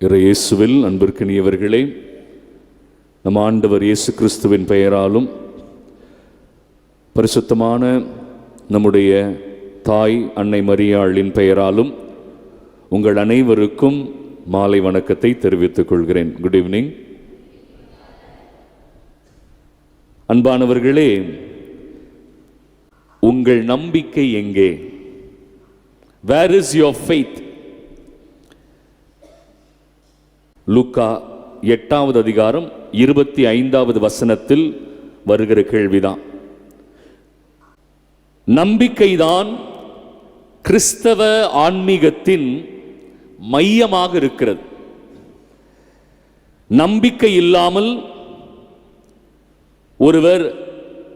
இறை இயேசுவில் அன்பிற்கினியவர்களே நம் ஆண்டவர் இயேசு கிறிஸ்துவின் பெயராலும் பரிசுத்தமான நம்முடைய தாய் அன்னை மரியாளின் பெயராலும் உங்கள் அனைவருக்கும் மாலை வணக்கத்தை தெரிவித்துக் கொள்கிறேன். குட் ஈவினிங் அன்பானவர்களே உங்கள் நம்பிக்கை எங்கே? வேர் இஸ் யோர் ஃபெய்த் லுக்கா எட்டாவது அதிகாரம் இருபத்தி ஐந்தாவது வசனத்தில் வருகிற கேள்விதான். நம்பிக்கைதான் கிறிஸ்தவ ஆன்மீகத்தின் மையமாக இருக்கிறது. நம்பிக்கை இல்லாமல் ஒருவர்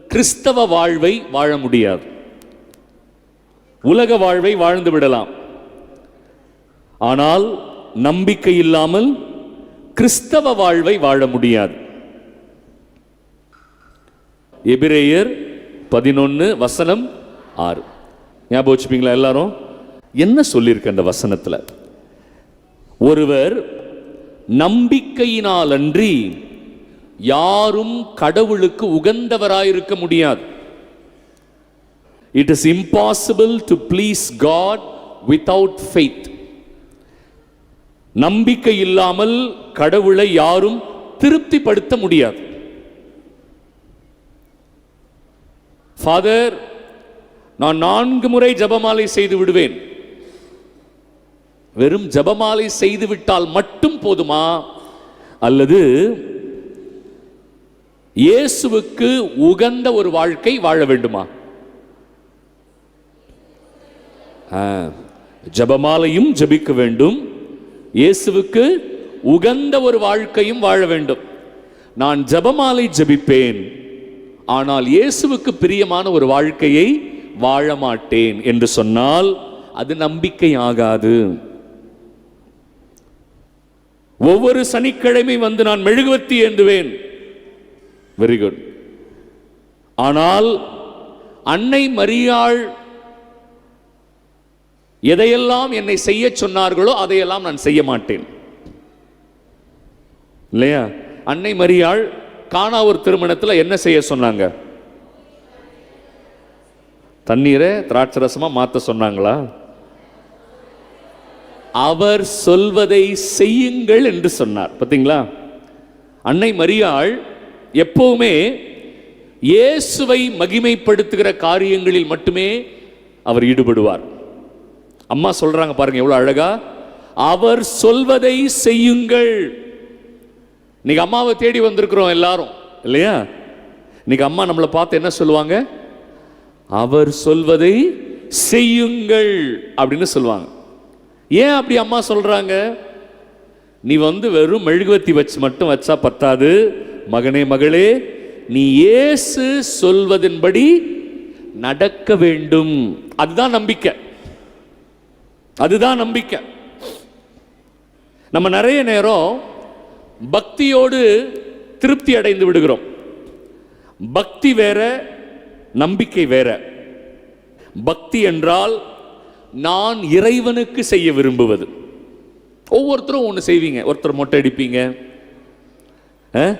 கிறிஸ்தவ வாழ்வை வாழ முடியாது. உலக வாழ்வை வாழ்ந்து விடலாம். ஆனால் நம்பிக்கை இல்லாமல் கிறிஸ்தவ வாழ்வை வாழ முடியாது. எபிரேயர் பதினொன்று வசனம் ஆறு. ஞாபகம் வச்சுப்பீங்களா எல்லாரும்? என்ன சொல்லியிருக்க அந்த வசனத்தில்? ஒருவர் நம்பிக்கையினால் அன்றி யாரும் கடவுளுக்கு உகந்தவராயிருக்க முடியாது. It is impossible to please God without faith நம்பிக்கை இல்லாமல் கடவுளை யாரும் திருப்திப்படுத்த முடியாது. ஃபாதர் நான் நான்கு முறை ஜபமாலை செய்து விடுவேன். வெறும் ஜபமாலை செய்து விட்டால் மட்டும் போதுமா? அல்லது இயேசுவுக்கு உகந்த ஒரு வாழ்க்கை வாழ வேண்டுமா? ஜபமாலையும் ஜபிக்க வேண்டும். இயேசுவுக்கு உகந்த ஒரு வாழ்க்கையும் வாழ வேண்டும். நான் ஜபமாலை ஜபிப்பேன். ஆனால் இயேசுவுக்கு பிரியமான ஒரு வாழ்க்கையை வாழ மாட்டேன் என்று சொன்னால் அது நம்பிக்கை ஆகாது. ஒவ்வொரு சனிக்கிழமை வந்து நான் மெழுகுவத்தி ஏந்துவேன். வெரி குட் ஆனால் அன்னை மரியாள் எதையெல்லாம் என்னை செய்ய சொன்னார்களோ அதையெல்லாம் நான் செய்ய மாட்டேன். இல்லையா? அன்னை மரியாள் காணாவூர் திருமணத்தில் என்ன செய்ய சொன்னாங்க? தண்ணீரை திராட்சை ரசமாக மாத்த சொன்னாங்களா? அவர் சொல்வதை செய்யுங்கள் என்று சொன்னார். பார்த்தீங்களா அன்னை மரியாள் எப்பவுமே இயேசுவை மகிமைப்படுத்துகிற காரியங்களில் மட்டுமே அவர் ஈடுபடுவார். அம்மா சொல்றாங்க பாருங்க எவ்வளோ அழகா. அவர் சொல்வதை செய்யுங்கள். இன்னைக்கு அம்மாவை தேடி வந்திருக்கிறோம் எல்லாரும் இல்லையா? இன்னைக்கு அம்மா நம்மளை பார்த்து என்ன சொல்லுவாங்க? அவர் சொல்வதை செய்யுங்கள் அப்படின்னு சொல்லுவாங்க. ஏன் அப்படி அம்மா சொல்றாங்க? நீ வந்து வெறும் மெழுகுவத்தி வச்சு மட்டும் வச்சா பத்தாது. மகனே மகளே நீ இயேசு சொல்வதன்படி நடக்க வேண்டும். அதுதான் நம்பிக்கை. அதுதான் நம்பிக்கை. நம்ம நிறைய நேரம் பக்தியோடு திருப்தி அடைந்து விடுகிறோம். பக்தி வேற நம்பிக்கை வேற. பக்தி என்றால் நான் இறைவனுக்கு செய்ய விரும்புவது. ஒவ்வொருத்தரும் ஒன்று செய்வீங்க. ஒருத்தர் மொட்டை அடிப்பீங்க. ஆ?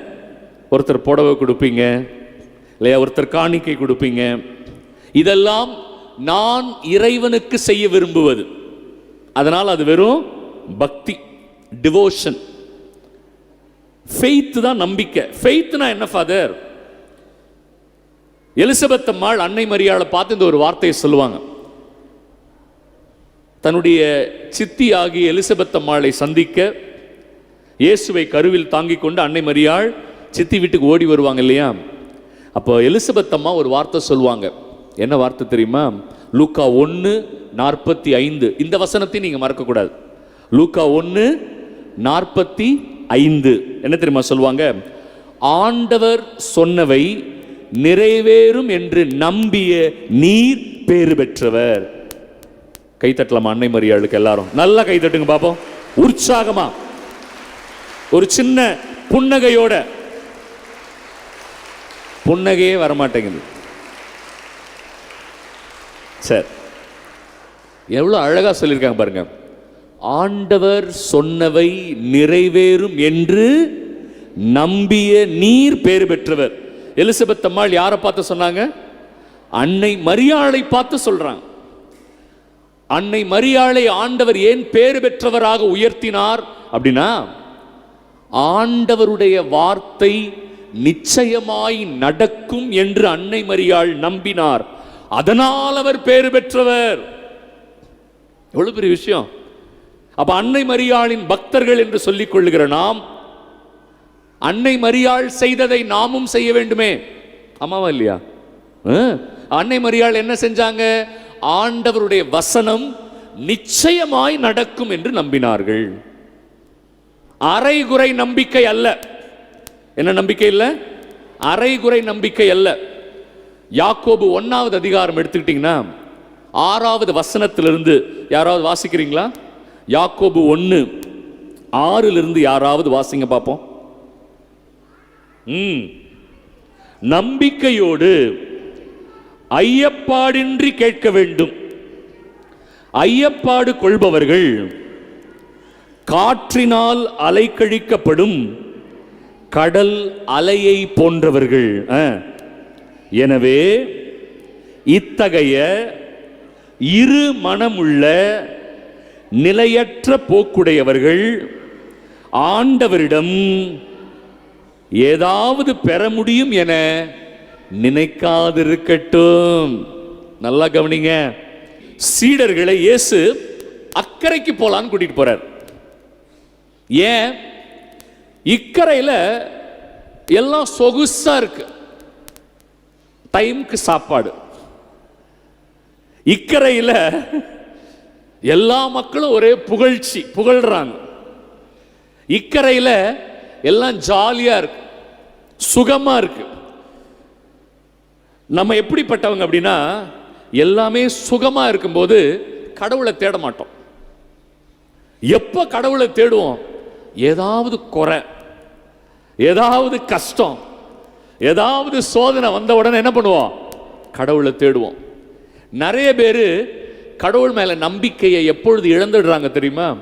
ஒருத்தர் புடவை கொடுப்பீங்க. இல்லையா ஒருத்தர் காணிக்கை கொடுப்பீங்க. இதெல்லாம் நான் இறைவனுக்கு செய்ய விரும்புவது. அதனால் அது வெறும் பக்தி டிவோஷன் ஃபெய்த் தான் நம்பிக்கை. ஃபெய்த்னா என்ன ஃபாதர் எலிசபெத் அம்மாள் அன்னை மரியாளை பார்த்து இந்த ஒரு வார்த்தையை சொல்லுவாங்க. தன்னுடைய சித்தி ஆகிய எலிசபெத் அம்மாளை சந்திக்க இயேசுவை கருவில் தாங்கி கொண்டு அன்னை மரியாள் சித்தி வீட்டுக்கு ஓடி வருவாங்க இல்லையா? அப்போ எலிசபெத் அம்மா ஒரு வார்த்தை சொல்லுவாங்க. என்ன வார்த்தை தெரியுமா? லூக்கா ஒன்று நாற்பத்தி ஐந்து. இந்த வசனத்தை நீங்கள் மறக்கக்கூடாது. லூக்கா ஒன்று நாற்பத்தி ஐந்து. என்ன தெரியுமா சொல்லுவாங்க? ஆண்டவர் சொன்னவை நிறைவேறும் என்று நம்பிய நீர் பேறு பெற்றவர். கைதட்டலாமா அன்னை மரியாளுக்கு எல்லாரும்? நல்லா கைத்தட்டுங்க பார்ப்போம் உற்சாகமா. ஒரு சின்ன புன்னகையோட. புன்னகையே வரமாட்டேங்குது. சரி. எவ்வளோ அழகாக சொல்லியிருக்காங்க பாருங்க. ஆண்டவர் சொன்னவை நிறைவேறும் என்று நம்பிய நீர் பேர் பெற்றவர். எலிசபெத் அம்மாள் யாரை பார்த்து சொன்னாங்க? அன்னை மரியாளை பார்த்து சொல்றாங்க அன்னை மரியாளை ஆண்டவர் ஏன் பேர் பெற்றவராக உயர்த்தினார் அப்படின்னா ஆண்டவருடைய வார்த்தை நிச்சயமாய் நடக்கும் என்று அன்னை மரியாள் நம்பினார். அதனால் அவர் பேறு பெற்றவர். எவ்வளவு பெரிய விஷயம். அப்ப அன்னை மரியாளின் பக்தர்கள் என்று சொல்லிக் கொள்ளுகிற நாம் அன்னை மரியாள் செய்ததை நாமும் செய்ய வேண்டுமே. ஆமாவா இல்லையா? ஆ? அன்னை மரியாள் என்ன செஞ்சாங்க? ஆண்டவருடைய வசனம் நிச்சயமாய் நடக்கும் என்று நம்பினார்கள். அரைகுறை நம்பிக்கை அல்ல. என்ன நம்பிக்கை இல்லை? அரைகுறை நம்பிக்கை அல்ல. யாக்கோபு ஒன்றாவது அதிகாரம் எடுத்துக்கிட்டிங்கன்னா ஆறாவது வசனத்திலிருந்து யாராவது வாசிக்கிறீங்களா? யாக்கோபு ஒன்று ஆறிலிருந்து யாராவது வாசிங்க பார்ப்போம். ம். நம்பிக்கையோடு ஐயப்பாடின்றி கேட்க வேண்டும். ஐயப்பாடு கொள்பவர்கள் காற்றினால் அலைக்கழிக்கப்படும் கடல் அலையை போன்றவர்கள். ஆ. எனவே இத்தகைய இரு மனமுள்ள நிலையற்ற போக்குடையவர்கள் ஆண்டவரிடம் ஏதாவது பெற முடியும் என நினைக்காதிருக்கட்டும். நல்லா கவனிங்க. சீடர்களை இயேசு அக்கறைக்கு போலான்னு கூட்டிட்டு போறார். ஏன்? இக்கரையில் எல்லாம் சொகுசா இருக்கு. டைம்க்கு சாப்பாடு. இக்கரையில் எல்லா மக்களும் ஒரே புகழ்ச்சி புகழ்றாங்க. இக்கரையில் எல்லாம் ஜாலியாக இருக்கு சுகமாக இருக்கு. நம்ம எப்படிப்பட்டவங்க அப்படின்னா எல்லாமே சுகமாக இருக்கும்போது கடவுளை தேட மாட்டோம். எப்போ கடவுளை தேடுவோம்? ஏதாவது குறை ஏதாவது கஷ்டம் ஏதாவது சோதனை வந்த உடனே என்ன பண்ணுவோம்? கடவுளை தேடுவோம். நிறைய பேர் கடவுள் மேலே நம்பிக்கையை எப்பொழுது இழந்துடுறாங்க தெரியுமா?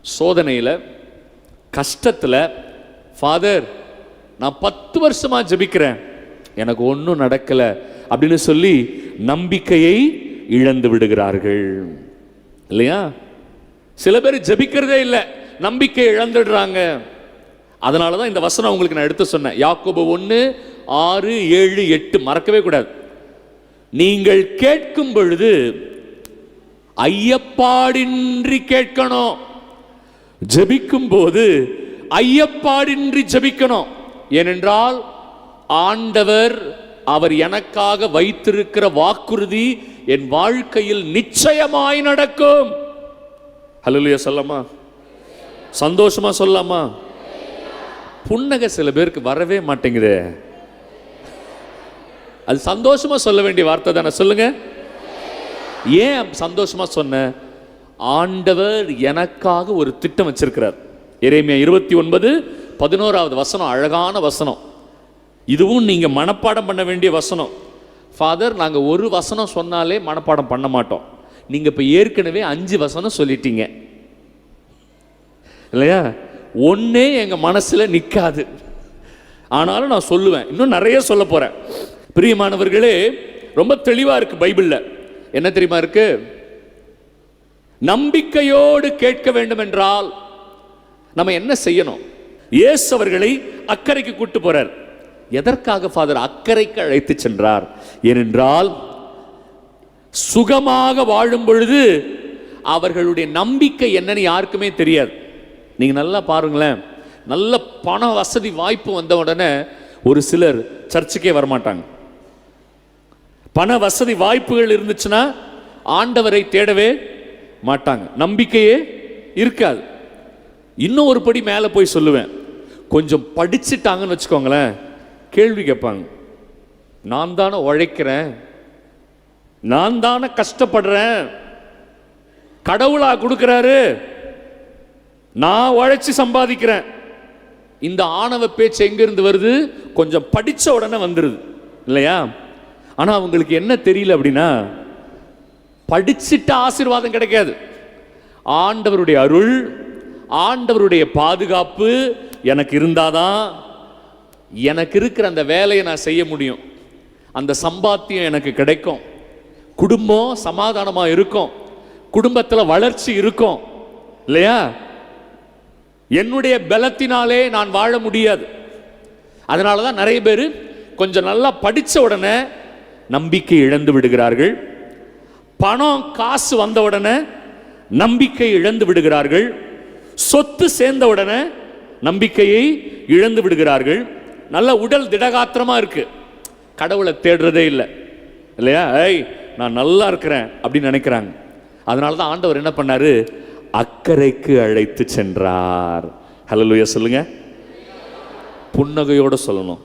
சோதனையில் கஷ்டத்தில் ஃபாதர் நான் பத்து வருஷமாக ஜெபிக்கிறேன். எனக்கு ஒன்றும் நடக்கல. அப்படின்னு சொல்லி நம்பிக்கையை இழந்து விடுகிறார்கள். இல்லையா? சில பேர் ஜெபிக்கிறதே இல்லை நம்பிக்கை இழந்துடுறாங்க. அதனால தான் இந்த வசனம் உங்களுக்கு நான் எடுத்து சொன்னேன். யாக்கோபு ஒன்று ஆறு ஏழு எட்டு மறக்கவே கூடாது. நீங்கள் கேட்கும் பொழுது ஐயப்பாடின்றி கேட்கணும். ஜபிக்கும் போது ஐயப்பாடின்றி ஜெபிக்கணும். ஏனென்றால் ஆண்டவர் அவர் எனக்காக வைத்திருக்கிற வாக்குறுதி என் வாழ்க்கையில் நிச்சயமாய் நடக்கும். ஹalleluya சொல்லமா சந்தோஷமா சொல்லலாமா? புன்னகை சில பேருக்கு வரவே மாட்டேங்குதே. அது சந்தோஷமா சொல்ல வேண்டிய வார்த்தை தானே சொல்லுங்க. ஏன் சந்தோஷமா சொன்ன? ஆண்டவர் எனக்காக ஒரு திட்டம் வச்சிருக்கிறார். இறைமையா இருபத்தி ஒன்பது பதினோராவது வசனம் அழகான வசனம். இதுவும் நீங்க மனப்பாடம் பண்ண வேண்டிய வசனம். ஃபாதர் நாங்கள் ஒரு வசனம் சொன்னாலே மனப்பாடம் பண்ண மாட்டோம். நீங்கள் இப்போ ஏற்கனவே அஞ்சு வசனம் சொல்லிட்டீங்க. இல்லையா? ஒன்னே எங்க மனசுல நிற்காது ஆனாலும் நான் சொல்லுவேன். இன்னும் நிறைய சொல்ல போறேன். பிரியமானவர்களே ரொம்ப தெளிவா இருக்கு பைபிள்ல. என்ன தெரியுமா இருக்கு? நம்பிக்கையோடு கேட்க வேண்டும் என்றால் நம்ம என்ன செய்யணும்? இயேசு அவர்களை அக்கறைக்கு கூட்டு போறார். எதற்காக ஃபாதர் அக்கறைக்கு அழைத்து சென்றார்? ஏனென்றால் சுகமாக வாழும் பொழுது அவர்களுடைய நம்பிக்கை என்னன்னு யாருக்குமே தெரியாது. நீங்க நல்லா பாருங்களேன். நல்ல பண வசதி வாய்ப்பு வந்த உடனே ஒரு சிலர் சர்ச்சுக்கே வரமாட்டாங்க. பண வசதி வாய்ப்புகள் இருந்துச்சுன்னா ஆண்டவரை தேடவே மாட்டாங்க. நம்பிக்கையே இருக்காது. இன்னும் ஒரு படி மேலே போய் சொல்லுவேன். கொஞ்சம் படிச்சுட்டாங்கன்னு வச்சுக்கோங்களேன். கேள்வி கேட்பாங்க. நான் தானே உழைக்கிறேன். நான் தானே கஷ்டப்படுறேன். கடவுளா கொடுக்கிறாரு. நான் உழைச்சி சம்பாதிக்கிறேன். இந்த ஆணவ பேச்சு எங்கிருந்து வருது? கொஞ்சம் படித்த உடனே வந்துடுது இல்லையா? ஆனால் அவங்களுக்கு என்ன தெரியல அப்படின்னா படிச்சுட்டு ஆசீர்வாதம் கிடைக்காது. ஆண்டவருடைய அருள் ஆண்டவருடைய பாதுகாப்பு எனக்கு இருந்தாதான் எனக்கு இருக்கிற அந்த வேலையை நான் செய்ய முடியும். அந்த சம்பாத்தியம் எனக்கு கிடைக்கும். குடும்பம் சமாதானமாக இருக்கும். குடும்பத்தில் வளர்ச்சி இருக்கும். இல்லையா? என்னுடைய பலத்தினாலே நான் வாழ முடியாது. அதனால தான் நிறைய பேர் கொஞ்சம் நல்லா படித்த உடனே நம்பிக்கை இழந்து விடுகிறார்கள். பணம் காசு வந்த உடனே நம்பிக்கை இழந்து விடுகிறார்கள். சொத்து சேர்ந்த உடனே நம்பிக்கையை இழந்து விடுகிறார்கள். நல்ல உடல் திடகாத்திரமா இருக்கு. கடவுளை தேடுறதே இல்லை. இல்லையா? ஏய் நான் நல்லா இருக்கிறேன் அப்படின்னு நினைக்கிறாங்க. அதனால தான் ஆண்டவர் என்ன பண்ணார்? அக்கறைக்கு அழைத்து சென்றார். ஹalleluya சொல்லுங்க. புன்னகையோட சொல்லணும்.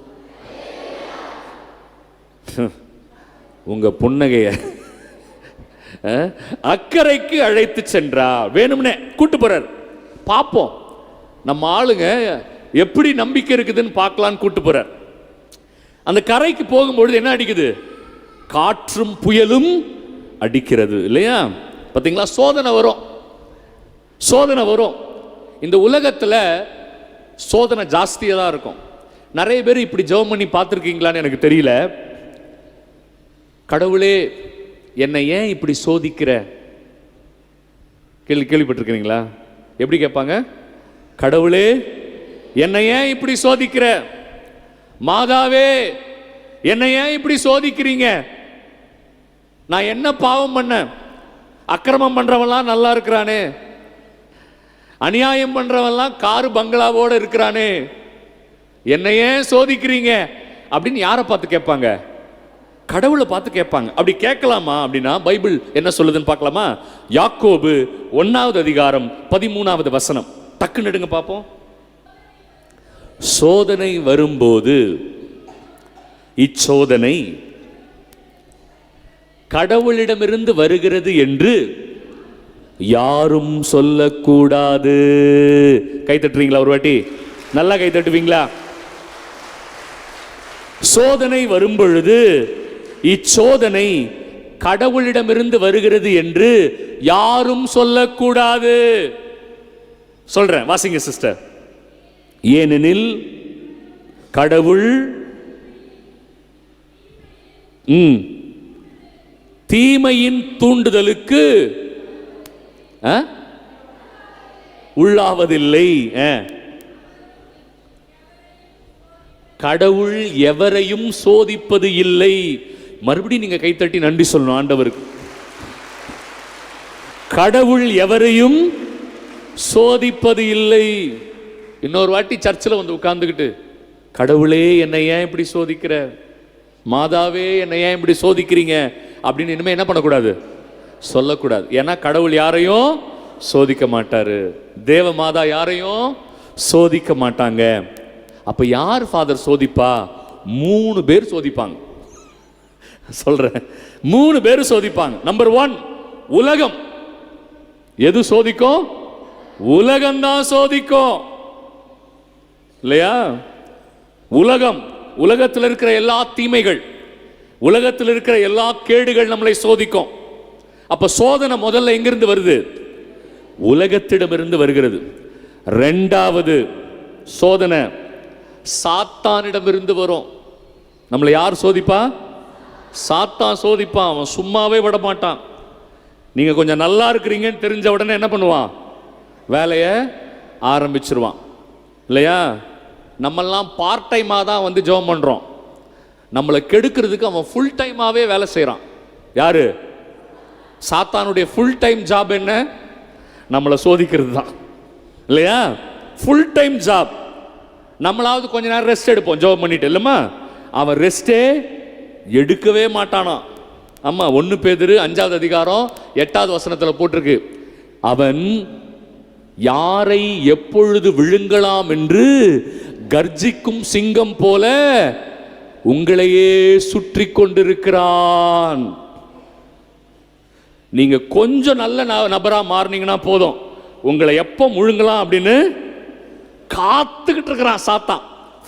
உங்க புன்னகைய அக்கறைக்கு அழைத்து சென்றார். வேணும்னே கூட்டு போறார். பார்ப்போம் நம்ம ஆளுங்க எப்படி நம்பிக்கை இருக்குதுன்னு பார்க்கலான்னு கூட்டு போறார். அந்த கரைக்கு போகும்பொழுது என்ன அடிக்குது? காற்றும் புயலும் அடிக்கிறது இல்லையா? பார்த்தீங்களா சோதனை வரும். சோதனை வரும். இந்த உலகத்தில் சோதனை ஜாஸ்தியாக தான் இருக்கும். நிறைய பேர் இப்படி ஜெபம் பண்ணி பார்த்துருக்கீங்களான்னு எனக்கு தெரியல. கடவுளே என்னை ஏன் இப்படி சோதிக்கிற? கேள்வி கேள்விப்பட்டிருக்கிறீங்களா? எப்படி கேட்பாங்க? கடவுளே என்னை ஏன் இப்படி சோதிக்கிற? மாதாவே என்னை ஏன் இப்படி சோதிக்கிறீங்க? நான் என்ன பாவம் பண்ணேன்? அக்கிரமம் பண்ணுறவெல்லாம் நல்லா இருக்கிறானே. அநியாயம் பண்ணுறவெல்லாம் காரு பங்களாவோட இருக்கிறானே. என்னையே ஏன் சோதிக்கிறீங்க. அப்படின்னு யாரை பார்த்து கேட்பாங்க? கடவுளை பார்த்து கேட்பாங்க. அப்படி கேட்கலாமா அப்படின்னா பைபிள் என்ன சொல்லுதுன்னு பார்க்கலாமா? யாக்கோபு ஒன்னாவது அதிகாரம் பதிமூணாவது வசனம். டக்கு நடுங்க பார்ப்போம். சோதனை வரும்போது இச்சோதனை கடவுளிடமிருந்து வருகிறது என்று யாரும் சொல்லக்கூடாது. கை தட்டுறீங்களா ஒரு வாட்டி? நல்லா கை தட்டுவீங்களா? சோதனை வரும்பொழுது இச்சோதனை கடவுளிடமிருந்து வருகிறது என்று யாரும் சொல்லக்கூடாது. சொல்றேன் வாசிங்க சிஸ்டர் ஏனெனில் கடவுள் தீமையின் தூண்டுதலுக்கு உள்ளாவதில்லை. கடவுள் எவரையும் சோதிப்பது இல்லை. மறுபடியும் நீங்க கைத்தட்டி நன்றி சொல்லணும் ஆண்டவருக்கு. கடவுள் எவரையும் சோதிப்பது இல்லை. இன்னொரு வாட்டி சர்ச்சில் வந்து உட்கார்ந்துக்கிட்டு கடவுளே என்னை ஏன் இப்படி சோதிக்கிற? மாதாவே என்னை ஏன் இப்படி சோதிக்கிறீங்க? அப்படின்னு இனிமே என்ன பண்ணக்கூடாது? சொல்லக்கூடாது. ஏன்னா கடவுள் யாரையும் சோதிக்க மாட்டாரு. தேவ மாதா யாரையும் சோதிக்க மாட்டாங்க. அப்ப யார் ஃபாதர் சோதிப்பா? மூணு பேர் சோதிப்பாங்க. சொல்கிறேன் மூணு பேர் சோதிப்பாங்க. நம்பர் ஒன் உலகம். எது சோதிக்கும்? உலகம்தான் சோதிக்கும். இல்லையா? உலகம். உலகத்தில் இருக்கிற எல்லா தீமைகள் உலகத்தில் இருக்கிற எல்லா கேடுகள் நம்மளை சோதிக்கும். அப்ப சோதனை முதல்ல எங்கிருந்து வருது? உலகத்திடமிருந்து வருகிறது. ரெண்டாவது சோதனை சாத்தானிடமிருந்து வரும். நம்மளை யார் சோதிப்பா? சாத்தான் சோதிப்பான் அவன் சும்மாவே விட மாட்டான் நீங்க கொஞ்சம் நல்லா இருக்கிறீங்கன்னு தெரிஞ்ச உடனே என்ன பண்ணுவான்? வேலையை ஆரம்பிச்சிருவான். இல்லையா? நம்மெல்லாம் பார்ட் டைமாக தான் வந்து ஜெபம் பண்ணுறோம் நம்மளை கெடுக்கிறதுக்கு அவன் ஃபுல் டைமாகவே வேலை செய்கிறான் யாரு? சாத்தானுடைய ஃபுல் டைம் ஜாப் என்ன? நம்மளை சோதிக்கிறது தான். இல்லையா? ஃபுல் டைம் ஜாப் நம்மளாவது கொஞ்ச நேரம் ரெஸ்ட் எடுப்போம். ஜாப் பண்ணிட்டு இல்லைம்மா? அவன் ரெஸ்ட்டே எடுக்கவே மாட்டானா. ஆமாம் ஒன்று பேதிரு அஞ்சாவது அதிகாரம் எட்டாவது வசனத்தில் போட்டிருக்கு. அவன் யாரை எப்பொழுது விழுங்கலாம் என்று கர்ஜிக்கும் சிங்கம் போல உங்களையே சுற்றி கொண்டிருக்கிறான். நீங்கள் கொஞ்சம் நல்ல ந- மாறினீங்கன்னா போதும். உங்களை எப்போ முழுங்கலாம் அப்படின்னு காத்துக்கிட்டு இருக்கிறான் சாத்தான்.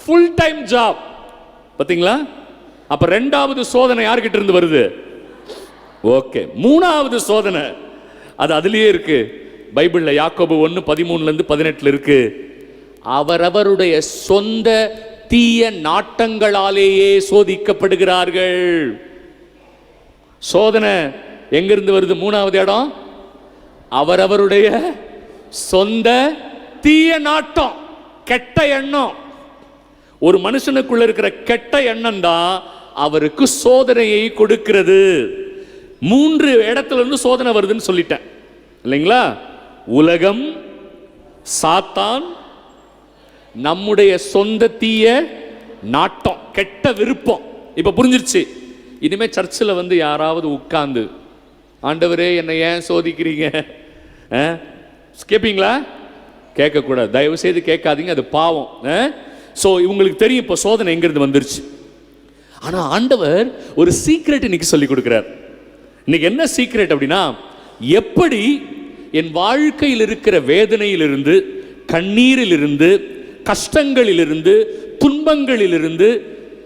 ஃபுல் டைம் ஜாப் பார்த்தீங்களா அப்போ ரெண்டாவது சோதனை யார்கிட்ட இருந்து வருது? ஓகே மூணாவது சோதனை. அது அதுலேயே இருக்கு. பைபிளில் யாக்கோபு ஒன்று பதிமூணுலேருந்து இருந்து இருக்கு. அவரவருடைய சொந்த தீய நாட்டங்களாலேயே சோதிக்கப்படுகிறார்கள். சோதனை. எங்கிருந்து வருது மூணாவது இடம்? அவரவருடைய சொந்த தீய நாட்டம் கெட்ட எண்ணம். ஒரு மனுஷனுக்குள்ள இருக்கிற கெட்ட எண்ணம் தான் அவருக்கு சோதனையை கொடுக்கிறது. மூன்று இடத்துல இருந்து சோதனை வருதுன்னு சொல்லிட்டேன். இல்லைங்களா? உலகம் சாத்தான் நம்முடைய சொந்த தீய நாட்டம் கெட்ட விருப்பம். இப்ப புரிஞ்சிருச்சு. இனிமே சர்ச்சில் வந்து யாராவது உட்கார்ந்து ஆண்டவரே என்னை ஏன் சோதிக்கிறீங்க? ஆ? கேட்பீங்களா கேட்கக்கூடாது. தயவு செய்து கேட்காதீங்க அது பாவம். ஸோ இவங்களுக்கு தெரியும் இப்போ சோதனை எங்கிருந்து வந்துருச்சு. ஆனால் ஆண்டவர் ஒரு சீக்ரெட் இன்னைக்கு சொல்லி கொடுக்குறார். இன்னைக்கு என்ன சீக்ரெட் அப்படின்னா எப்படி என் வாழ்க்கையில் இருக்கிற வேதனையிலிருந்து கண்ணீரிலிருந்து கஷ்டங்களிலிருந்து துன்பங்களிலிருந்து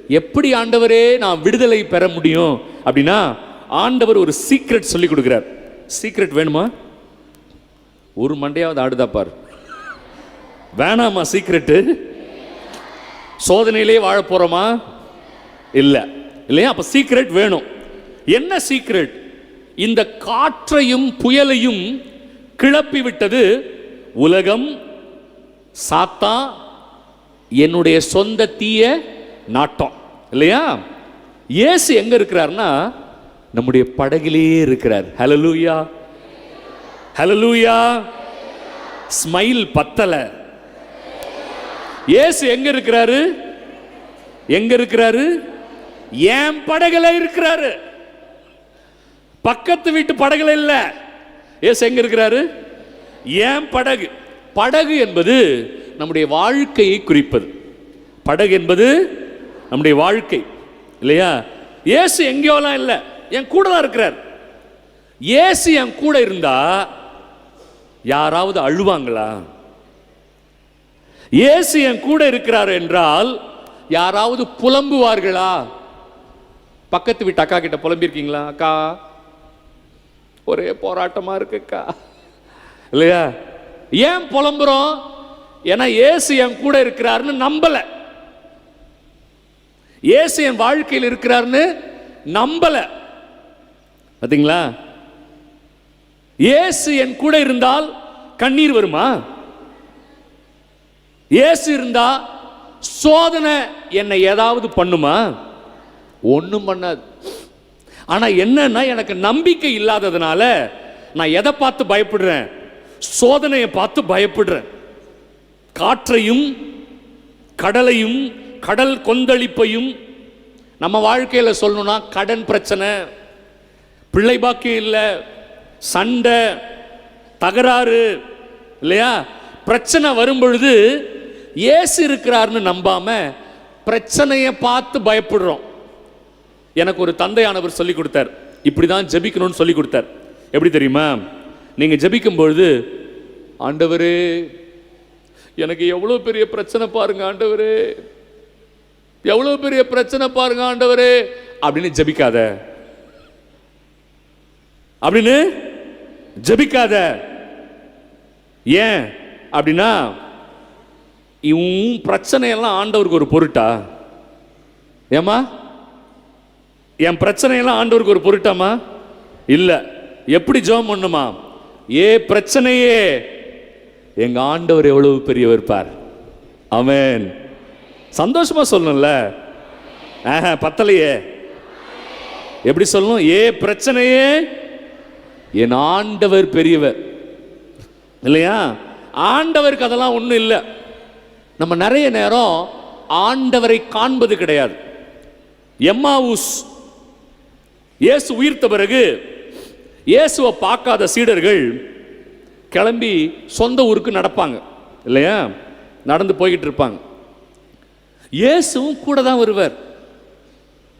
எப்படி ஆண்டவரே நான் விடுதலை பெற முடியும் அப்படின்னா ஆண்டவர் ஒரு சீக்ரெட் சொல்லி கொடுக்கிறார். சீக்ரெட் வேணுமா? ஒரு மண்டையாவது ஆடுதா பார். வேணாமா சீக்ரெட்டு சோதனையிலே வாழ போறோமா? இல்லை. இல்லையா? அப்ப சீக்ரெட் வேணும். என்ன சீக்ரெட் இந்த காற்றையும் புயலையும் கிளப்பி விட்டது உலகம் சாத்தா என்னுடைய சொந்த தீய நாட்டம். இல்லையா? இயேசு எங்க இருக்கிறார்னா நம்முடைய படகிலேயே இருக்கிறார். ஹலலூயா ஹலலூயா ஸ்மைல் பத்தல. ஏசு எங்க இருக்கிறாரு? எங்க இருக்கிறாரு? ஏன் படகுல இருக்கிறாரு. பக்கத்து வீட்டு படகுல இல்ல. ஏசு எங்க இருக்கிறாரு? ஏன் படகு. படகு என்பது நம்முடைய வாழ்க்கையை குறிப்பது. படகு என்பது நம்முடைய வாழ்க்கை. இல்லையா? இயேசு எங்கேயோலாம் இல்லை. என் கூட தான் இருக்கிறார். ஏசு என் கூட இருந்தா யாராவது அழுவாங்களா? ஏசு என் கூட இருக்கிறார் என்றால் யாராவது புலம்புவார்களா? பக்கத்து வீட்டு அக்கா கிட்ட புலம்பியிருக்கீங்களா? அக்கா ஒரே போராட்டமா இருக்குக்கா இல்லையா? ஏன் புலம்புறோம்? ஏன்னா ஏசு என் கூட இருக்கிறாருன்னு நம்பல. ஏசு என் வாழ்க்கையில் இருக்கிறாருன்னு நம்பலை. பார்த்தீங்களா இயேசு என் கூட இருந்தால் கண்ணீர் வருமா? இயேசு இருந்தா சோதனை என்னை ஏதாவது பண்ணுமா? ஒன்றும் பண்ணாது. ஆனால் என்னன்னா எனக்கு நம்பிக்கை இல்லாததுனால நான் எதை பார்த்து பயப்படுறேன்? சோதனையை பார்த்து பயப்படுறேன். காற்றையும் கடலையும் கடல் கொந்தளிப்பையும் நம்ம வாழ்க்கையில் சொல்லணும்னா கடன் பிரச்சனை பிள்ளை பாக்கியம் இல்லை சண்டை தகராறு இல்லையா? பிரச்சனை வரும் பொழுது இருக்கிறாருன்னு நம்பாம பிரச்சனையை பார்த்து பயப்படுறோம். எனக்கு ஒரு தந்தையானவர் சொல்லி கொடுத்தார். இப்படி தான் ஜெபிக்கணும்னு சொல்லி கொடுத்தார். எப்படி தெரியுமா? நீங்கள் ஜெபிக்கும் பொழுது ஆண்டவரே எனக்கு எவ்வளோ பெரிய பிரச்சனை பாருங்க ஆண்டவரே. எவ்வளோ பெரிய பிரச்சனை பாருங்க ஆண்டவரே. அப்படின்னு ஜெபிக்காத. அப்படின்னு ஜபிக்காத. ஏன் அப்படின்னா இவன் பிரச்சனையெல்லாம் ஆண்டவருக்கு ஒரு பொருட்டா? ஏமா என் பிரச்சனையெல்லாம் ஆண்டவருக்கு ஒரு பொருட்டாமா இல்லை. எப்படி ஜெபம் பண்ணுமா? ஏ பிரச்சனையே எங்க ஆண்டவர் எவ்வளவு பெரியவர் பார். அவன் சந்தோஷமா சொல்லணும்ல? ஆஹா பத்தலையே. எப்படி சொல்லணும்? ஏ பிரச்சனையே என் ஆண்டவர் பெரியவர். இல்லையா? ஆண்டவருக்கு அதெல்லாம் ஒன்றும் இல்லை. நம்ம நிறைய நேரம் ஆண்டவரை காண்பது கிடையாது. எம்மாவூஸ் இயேசு உயிர்த்த பிறகு இயேசுவை பார்க்காத சீடர்கள் கிளம்பி சொந்த ஊருக்கு நடப்பாங்க. இல்லையா? நடந்து போய்கிட்டு இருப்பாங்க. இயேசுவும் கூட தான் வருவார்.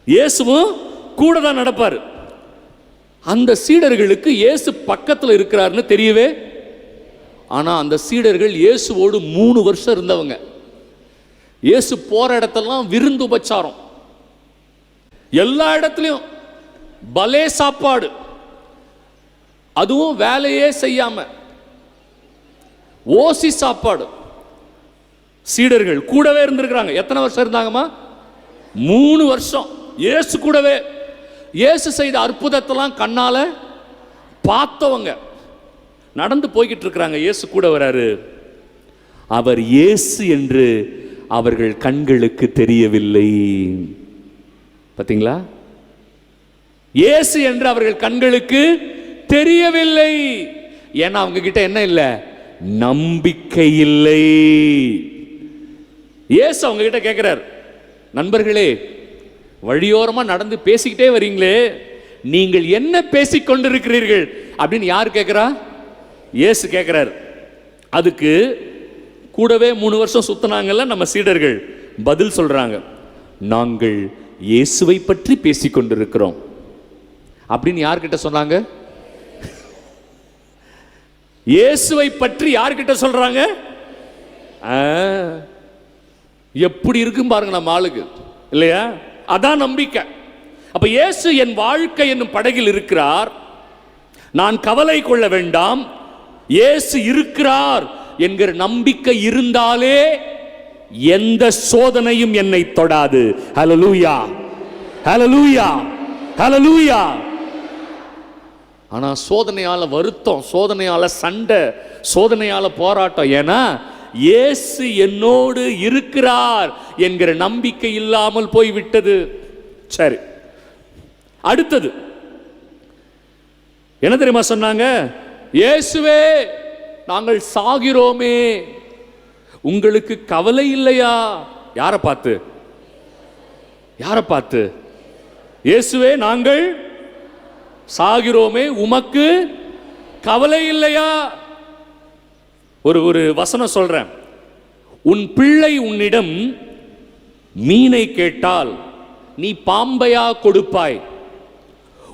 இயேசுவும் கூட தான் நடப்பார். அந்த சீடர்களுக்கு இயேசு பக்கத்தில் இருக்கிறாருன்னு தெரியவே? ஆனால் அந்த சீடர்கள் இயேசுவோடு மூணு வருஷம் இருந்தவங்க. இயேசு போகிற இடத்தெல்லாம் விருந்து உபச்சாரம். எல்லா இடத்துலையும் பலே சாப்பாடு. அதுவும் வேலையே செய்யாம. ஓசி சாப்பாடு. சீடர்கள் கூடவே இருந்திருக்கிறாங்க. எத்தனை வருஷம் இருந்தாங்கம்மா? மூணு வருஷம். இயேசு கூடவே. இயேசு செய்த அற்புதத்தெல்லாம் கண்ணால் பார்த்தவங்க. நடந்து போய்கிட்டு இருக்கிறாங்க. இயேசு கூட வராரு. அவர் இயேசு என்று அவர்கள் கண்களுக்கு தெரியவில்லை. பார்த்தீங்களா இயேசு என்று அவர்கள் கண்களுக்கு தெரியவில்லை. ஏன்னா அவங்க கிட்ட என்ன இல்லை? நம்பிக்கை இல்லை. இயேசு அவங்க கிட்ட கேட்கிறார் நண்பர்களே வழியோரமாக நடந்து பேசிக்கிட்டே வரீங்களே. நீங்கள் என்ன பேசிக் கொண்டிருக்கிறீர்கள்? அப்படின்னு யார் கேட்குறா இயேசு கேட்குறாரு அதுக்கு கூடவே மூணு வருஷம் சுத்தினாங்கல்ல நம்ம சீடர்கள். பதில் சொல்கிறாங்க நாங்கள் இயேசுவை பற்றி பேசிக் கொண்டிருக்கிறோம். அப்படின்னு யார்கிட்ட சொன்னாங்க? இயேசுவை பற்றி யார்கிட்ட சொல்றாங்க? எப்படி இருக்கும் பாருங்க நம்ம ஆளுக்கு. இல்லையா? அதான் நம்பிக்கை. அப்ப இயேசு என் வாழ்க்கை என்னும் படகில் இருக்கிறார். நான் கவலை கொள்ள வேண்டாம். இயேசு இருக்கிறார் என்கிற நம்பிக்கை இருந்தாலே எந்த சோதனையும் என்னை தொடாது. ஹலலூயா ஹலலூயா ஹலலூயா ஆனா சோதனையால வருத்தம் சோதனையால சண்டை சோதனையால போராட்டம். ஏன்னா இயேசு என்னோடு இருக்கிறார் என்கிற நம்பிக்கை இல்லாமல் போய்விட்டது. சரி. அடுத்தது. என்ன தெரியுமா சொன்னாங்க? இயேசுவே நாங்கள் சாகிறோமே. உங்களுக்கு கவலை இல்லையா? யாரை பார்த்து? யாரை பார்த்து? இயேசுவே நாங்கள் சாகிறோமே. உமக்கு கவலை இல்லையா? ஒரு ஒரு வசனம் சொல்றேன். உன் பிள்ளை உன்னிடம் மீனை கேட்டால் நீ பாம்பையா கொடுப்பாய்.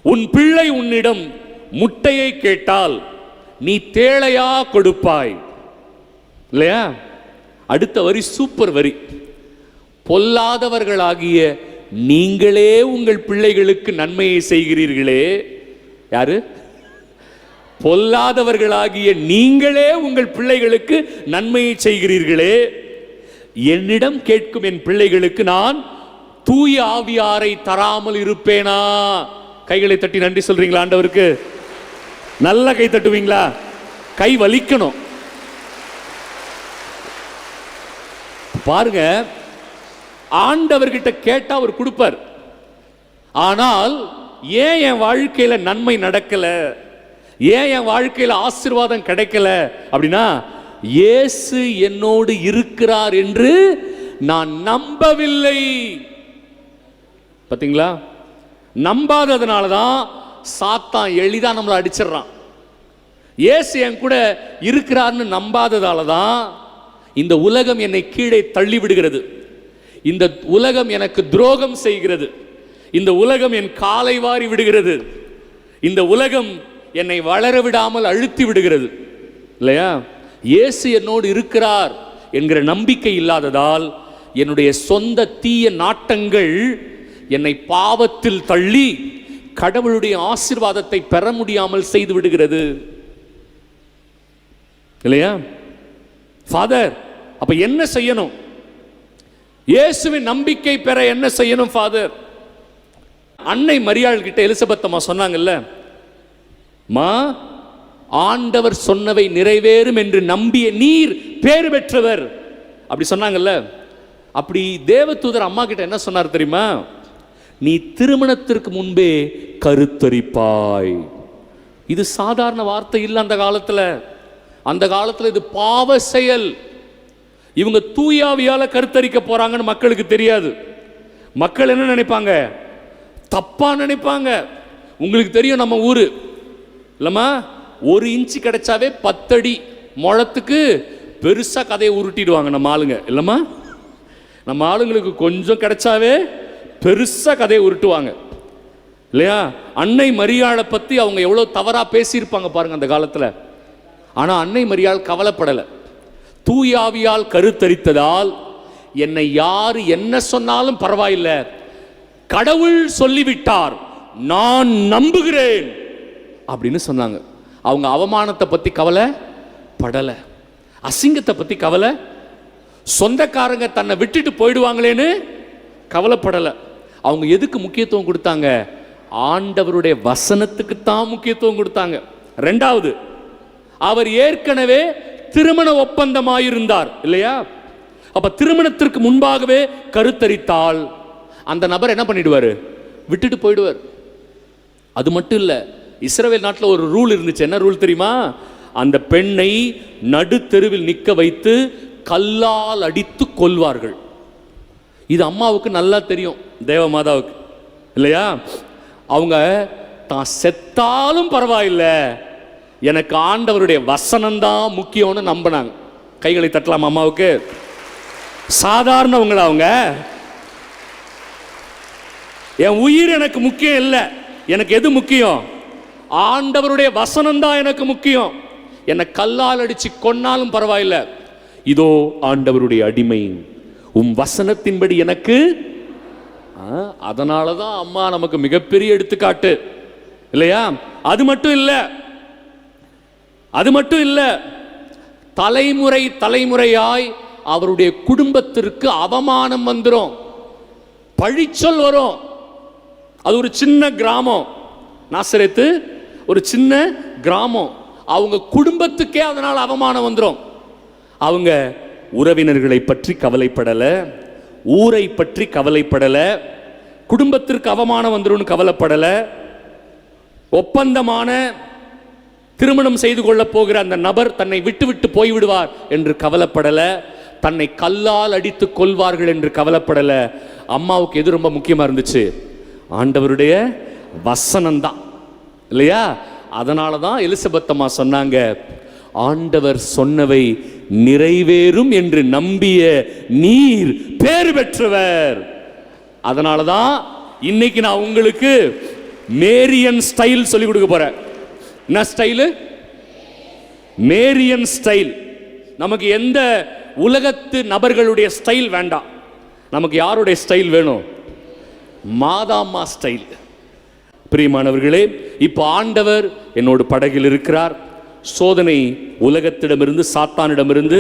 உன் பிள்ளை உன்னிடம் முட்டையை கேட்டால் நீ தேளையா கொடுப்பாய். இல்லையா? அடுத்த வரி சூப்பர் வரி. பொல்லாதவர்களாகிய நீங்களே உங்கள் பிள்ளைகளுக்கு நன்மையை செய்கிறீர்களே. யாரு? பொல்லாதவர்களாகிய நீங்களே உங்கள் பிள்ளைகளுக்கு நன்மையை செய்கிறீர்களே. என்னிடம் கேட்கும் என் பிள்ளைகளுக்கு நான் தூய ஆவியாரை தராமல் இருப்பேனா? கைகளை தட்டி நன்றி சொல்றீங்களா ஆண்டவருக்கு? நல்ல கை தட்டுவீங்களா? கை வலிக்கணும். பாருங்க ஆண்டவர்கிட்ட கேட்டா அவர் கொடுப்பார். ஆனால் ஏன் என் வாழ்க்கையில நன்மை நடக்கல? ஏன் என் வாழ்க்கையில் ஆசீர்வாதம் கிடைக்கல? அப்படின்னா இயேசு என்னோடு இருக்கிறார் என்று நான் நம்பவில்லை. பார்த்தீங்களா நம்பாததுனால தான் சாத்தான் எளிதா நம்மளை அடிச்சிடுறான். இயேசு என் கூட இருக்கிறார்னு நம்பாததால தான் இந்த உலகம் என்னை கீழே தள்ளி விடுகிறது இந்த உலகம் எனக்கு துரோகம் செய்கிறது. இந்த உலகம் என் காலை வாரி விடுகிறது. இந்த உலகம் என்னை வளர விடாமல் அழுத்தி விடுகிறது. இல்லையா? இயேசு என்னோடு இருக்கிறார் என்கிற நம்பிக்கை இல்லாததால் என்னுடைய சொந்த தீய நாட்டங்கள் என்னை பாவத்தில் தள்ளி கடவுளுடைய ஆசீர்வாதத்தை பெற முடியாமல் செய்து விடுகிறது. இல்லையா? ஃபாதர் அப்ப என்ன செய்யணும்? இயேசுவின் நம்பிக்கை பெற என்ன செய்யணும் ஃபாதர் அன்னை மரியாள் கிட்ட எலிசபெத் அம்மா சொன்னாங்கல்ல மா ஆண்டவர் சொன்னவை நிறைவேறும் என்று நம்பிய நீர் பேறு பெற்றவர். அப்படி சொன்னாங்கல்ல. அப்படி தேவதூதர் அம்மா கிட்ட என்ன சொன்னார் தெரியுமா? நீ திருமணத்திற்கு முன்பே கருத்தரிப்பாய். இது சாதாரண வார்த்தை இல்லை அந்த காலத்தில். அந்த காலத்தில் இது பாவ செயல். இவங்க தூயாவியால் கருத்தரிக்க போறாங்கன்னு மக்களுக்கு தெரியாது. மக்கள் என்ன நினைப்பாங்க? தப்பா நினைப்பாங்க. உங்களுக்கு தெரியும் நம்ம ஊரு. இல்லைம்மா ஒரு இன்ச்சு கிடைச்சாவே பத்தடி முழத்துக்கு பெருசாக கதையை உருட்டிடுவாங்க நம்ம ஆளுங்க. இல்லைம்மா நம்ம ஆளுங்களுக்கு கொஞ்சம் கிடைச்சாவே பெருசாக கதையை உருட்டுவாங்க. இல்லையா? அன்னை மரியாளை பற்றி அவங்க எவ்வளோ தவறாக பேசியிருப்பாங்க பாருங்க அந்த காலத்தில். ஆனால் அன்னை மரியாள் கவலைப்படலை. தூயாவியால் கருத்தரித்ததால் என்னை யார் என்ன சொன்னாலும் பரவாயில்லை. கடவுள் சொல்லிவிட்டார் நான் நம்புகிறேன். அப்படின்னு சொன்னாங்க. அவங்க அவமானத்தை பற்றி கவலை படலை அசிங்கத்தை பற்றி கவலை சொந்தக்காரங்க தன்னை விட்டுட்டு போயிடுவாங்களேன்னு கவலைப்படலை. அவங்க எதுக்கு முக்கியத்துவம் கொடுத்தாங்க? ஆண்டவருடைய வசனத்துக்கு தான் முக்கியத்துவம் கொடுத்தாங்க. ரெண்டாவது அவர் ஏற்கனவே திருமண ஒப்பந்தமாயிருந்தார் இல்லையா? அப்ப திருமணத்திற்கு முன்பாகவே கருத்தரித்தால் அந்த நபர் என்ன பண்ணிடுவார்? விட்டுட்டு போயிடுவார். அது மட்டும் இல்லை இஸ்ரவேல் நாட்டில் ஒரு ரூல் இருந்துச்சு. என்ன ரூல் தெரியுமா? அந்த பெண்ணை நடுத்தெருவில் நிற்க வைத்து கல்லால் அடித்து கொள்வார்கள் இது அம்மாவுக்கு நல்லா தெரியும் தேவ மாதாவுக்கு. இல்லையா? அவங்க தான் செத்தாலும் பரவாயில்ல. எனக்கு ஆண்டவருடைய வசனம்தான் முக்கியம்னு நம்பினாங்க. கைகளை தட்டலாம் அம்மாவுக்கு. சாதாரணவங்களா அவங்க. என் உயிர் எனக்கு முக்கியம் இல்லை. எனக்கு எது முக்கியம்? ஆண்டவருடைய வசனம் தான் எனக்கு முக்கியம். என்னை கல்லால் அடிச்சு கொன்னாலும் பரவாயில்ல. இதோ ஆண்டவருடைய அடிமை உம் வசனத்தின்படி எனக்கு அதனால தான் அம்மா நமக்கு மிகப்பெரிய எடுத்துக்காட்டு. இல்லையா? அது மட்டும் இல்லை. அது மட்டும் இல்லை. தலைமுறை தலைமுறையாய் அவருடைய குடும்பத்திற்கு அவமானம் வந்துடும் பழிச்சொல் வரும். அது ஒரு சின்ன கிராமம். நாசரேத்து ஒரு சின்ன கிராமம். அவங்க குடும்பத்துக்கே அதனால் அவமானம் வந்துடும் அவங்க உறவினர்களை பற்றி கவலைப்படலை ஊரை பற்றி கவலைப்படலை குடும்பத்திற்கு அவமானம் வந்துடும் கவலைப்படலை. ஒப்பந்தமான திருமணம் செய்து கொள்ளப் போகிற அந்த நபர் தன்னை விட்டுவிட்டு போய்விடுவார் என்று கவலைப்படலை. தன்னை கல்லால் அடித்து கொள்வார்கள் என்று கவலைப்படலை. அம்மாவுக்கு எது ரொம்ப முக்கியமாக இருந்துச்சு? ஆண்டவருடைய வசனம்தான். இல்லையா? அதனால தான் எலிசபெத்தம்மா சொன்னாங்க ஆண்டவர் சொன்னவை நிறைவேறும் என்று நம்பிய நீர் பேர் பெற்றவர். அதனால தான் இன்னைக்கு நான் உங்களுக்கு மேரியன் ஸ்டைல் சொல்லி கொடுக்க போறேன். என்ன ஸ்டைலு? Marian style. நமக்கு எந்த உலகத்து நபர்களுடைய ஸ்டைல் வேண்டாம். நமக்கு யாருடைய ஸ்டைல் வேணும்? மாதாம்மா ஸ்டைல். பிரியமானவர்களே இப்போ ஆண்டவர் என்னோடு படகில் இருக்கிறார். சோதனை உலகத்திடமிருந்து சாத்தானிடமிருந்து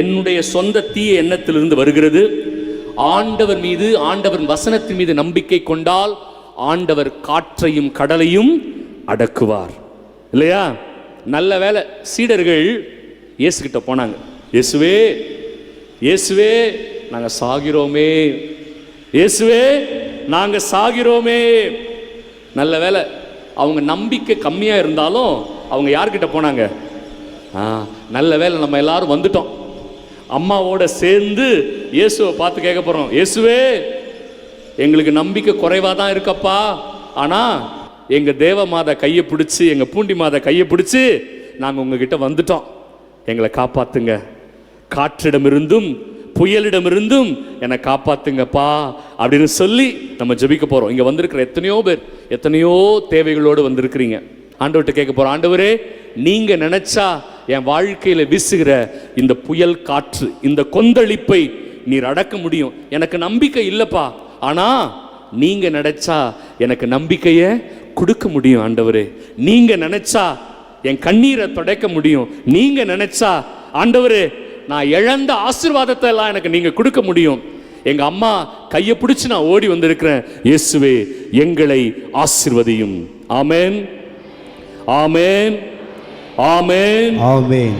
என்னுடைய சொந்த தீய எண்ணத்திலிருந்து வருகிறது. ஆண்டவர் மீது ஆண்டவரின் வசனத்தின் மீது நம்பிக்கை கொண்டால் ஆண்டவர் காற்றையும் கடலையும் அடக்குவார். இல்லையா? நல்ல வேலை சீடர்கள் இயேசுகிட்ட போனாங்க. இயேசுவே இயேசுவே நாங்கள் சாகிறோமே. இயேசுவே நாங்கள் சாகிறோமே. நல்ல வேலை அவங்க நம்பிக்கை கம்மியாக இருந்தாலும் அவங்க யார்கிட்ட போனாங்க? ஆ நல்ல வேலை நம்ம எல்லாரும் வந்துட்டோம். அம்மாவோட சேர்ந்து இயேசுவை பார்த்து கேட்க போகிறோம் இயேசுவே எங்களுக்கு நம்பிக்கை குறைவாக தான் இருக்கப்பா. ஆனால் எங்கள் தேவ மாதா கையை பிடிச்சி எங்கள் பூண்டி மாதா கையை பிடிச்சி நாங்கள் உங்ககிட்ட வந்துட்டோம். எங்களை காப்பாற்றுங்க காற்றிடமிருந்தும் புயலிடமிருந்தும் என்னை காப்பாத்துங்கப்பா அப்படின்னு சொல்லி நம்ம ஜெபிக்க போகிறோம் இங்கே வந்திருக்கிற எத்தனையோ பேர். எத்தனையோ தேவைகளோடு வந்திருக்கிறீங்க. ஆண்டவர்கிட்ட கேட்க போகிற ஆண்டவரே நீங்கள் நினச்சா என் வாழ்க்கையில் வீசுகிற இந்த புயல் காற்று இந்த கொந்தளிப்பை நீர் அடக்க முடியும். எனக்கு நம்பிக்கை இல்லைப்பா. ஆனால் நீங்கள் நினச்சா எனக்கு நம்பிக்கையை கொடுக்க முடியும் ஆண்டவரே. நீங்கள் நினச்சா என் கண்ணீரை துடைக்க முடியும். நீங்கள் நினச்சா ஆண்டவரே நான் இழந்த ஆசீர்வாதத்தை எல்லாம் எனக்கு நீங்கள் கொடுக்க முடியும். எங்க அம்மா கையை பிடிச்சு நான் ஓடி வந்திருக்கிறேன். இயேசுவே எங்களை ஆசிர்வதியும். ஆமேன். ஆமேன். ஆமேன். ஆமேன்.